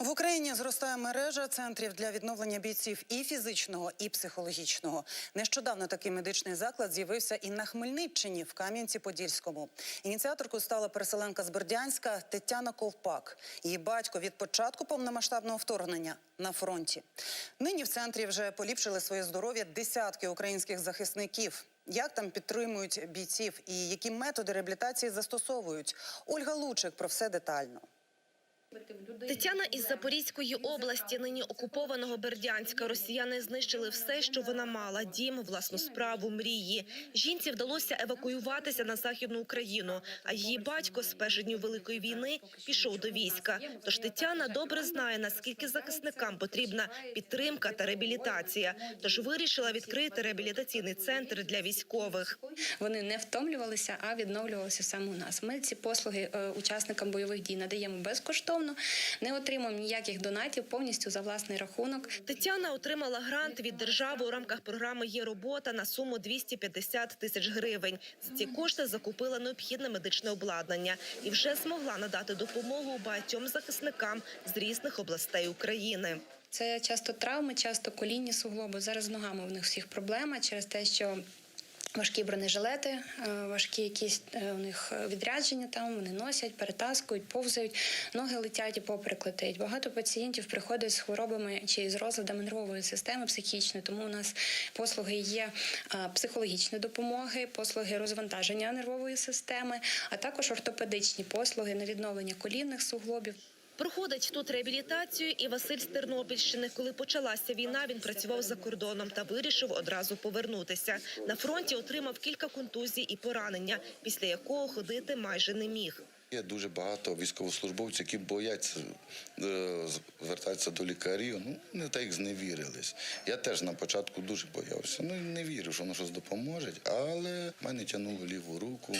В Україні зростає мережа центрів для відновлення бійців і фізичного, і психологічного. Нещодавно такий медичний заклад з'явився і на Хмельниччині в Кам'янці-Подільському. Ініціаторкою стала переселенка з Бердянська Тетяна Ковпак. Її батько від початку повномасштабного вторгнення на фронті. Нині в центрі вже поліпшили своє здоров'я десятки українських захисників. Як там підтримують бійців і які методи реабілітації застосовують? Ольга Лучик про все детально. Тетяна із Запорізької області, нині окупованого Бердянська. Росіяни знищили все, що вона мала: дім, власну справу, мрії. Жінці вдалося евакуюватися на західну Україну. А її батько з перших днів великої війни пішов до війська. Тож Тетяна добре знає, наскільки захисникам потрібна підтримка та реабілітація. Тож вирішила відкрити реабілітаційний центр для військових. Вони не втомлювалися, а відновлювалися саме у нас. Ми ці послуги е, учасникам бойових дій надаємо безкоштовно, не отримуємо ніяких донатів повністю за власний рахунок. Тетяна отримала грант від держави у рамках програми Є робота на суму 250 тисяч гривень. За ці кошти закупила необхідне медичне обладнання і вже змогла надати допомогу багатьом захисникам з різних областей України. Це часто травми, часто колінні суглоби. Зараз з ногами у них всіх проблема через те, що. Важкі бронежилети, е, важкі якісь е, у них відрядження там, вони носять, перетаскують, повзають, ноги летять і поперек летить. Багато пацієнтів приходять з хворобами чи з розладами нервової системи психічної, тому у нас послуги є е, психологічної допомоги, послуги розвантаження нервової системи, а також ортопедичні послуги на відновлення колінних суглобів. Проходить тут реабілітацію і Василь з Тернопільщини. Коли почалася війна, він працював за кордоном та вирішив одразу повернутися. На фронті отримав кілька контузій і поранення, після якого ходити майже не міг. Є дуже багато військовослужбовців, які бояться е, звертатися до лікарів. Ну, не так зневірились. Я теж на початку дуже боявся. Ну, не вірив, що воно щось допоможе. Але мене тягнуло ліву руку,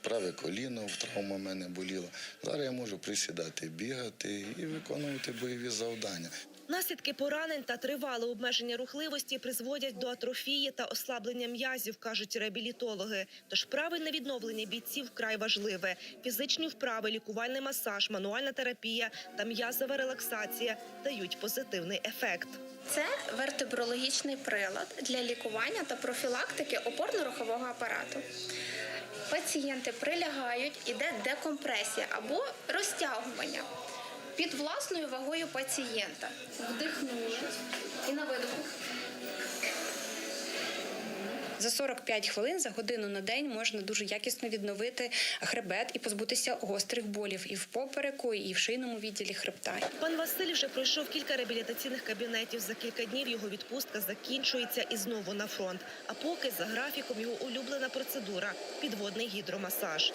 праве коліно, травма в мене боліла. Зараз я можу присідати, бігати і виконувати бойові завдання. Наслідки поранень та тривале обмеження рухливості призводять до атрофії та ослаблення м'язів, кажуть реабілітологи. Тож правильне відновлення бійців вкрай важливе. Фізичні вправи, лікувальний масаж, мануальна терапія та м'язова релаксація дають позитивний ефект. Це вертебрологічний прилад для лікування та профілактики опорно-рухового апарату. Пацієнти прилягають, іде декомпресія або розтягування під власною вагою пацієнта. Вдихнули і на видоху. За 45 хвилин за годину на день можна дуже якісно відновити хребет і позбутися гострих болів і в попереку, і в шийному відділі хребта. Пан Василь вже пройшов кілька реабілітаційних кабінетів. За кілька днів його відпустка закінчується і знову на фронт. А поки за графіком його улюблена процедура підводний гідромасаж.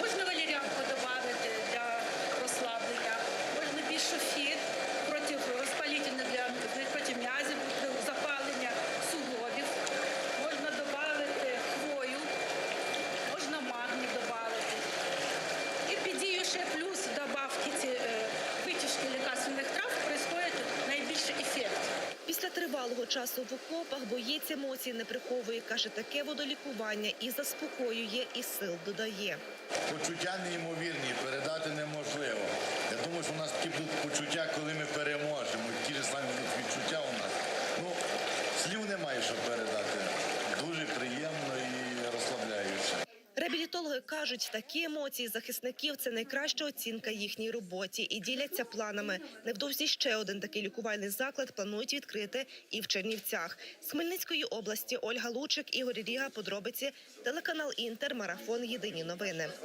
Можна валеріанку додати для розслаблення, можна бішофіт проти розпалітельне для проти м'язів, проти запалення суглобів. Можна додати хвою, можна магній додати. І під дією ще плюс добавки ці е, витяжки лікарственних трав происходить найбільший ефект. Після тривалого часу в окопах боєць емоцій не приховує. Каже, таке водолікування і заспокоює, і сил додає. Почуття неймовірні, передати неможливо. Я думаю, що у нас такі будуть почуття, коли ми переможемо. Ті ж самі будуть відчуття у нас. Ну, слів немає, що передати. Дуже приємно і розслабляюче. Реабілітологи кажуть, такі емоції захисників це найкраща оцінка їхній роботі і діляться планами. Невдовзі ще один такий лікувальний заклад планують відкрити і в Чернівцях. З Хмельницької області Ольга Лучик, Ігор Ріга. Подробиці телеканал Інтер. Марафон. Єдині новини.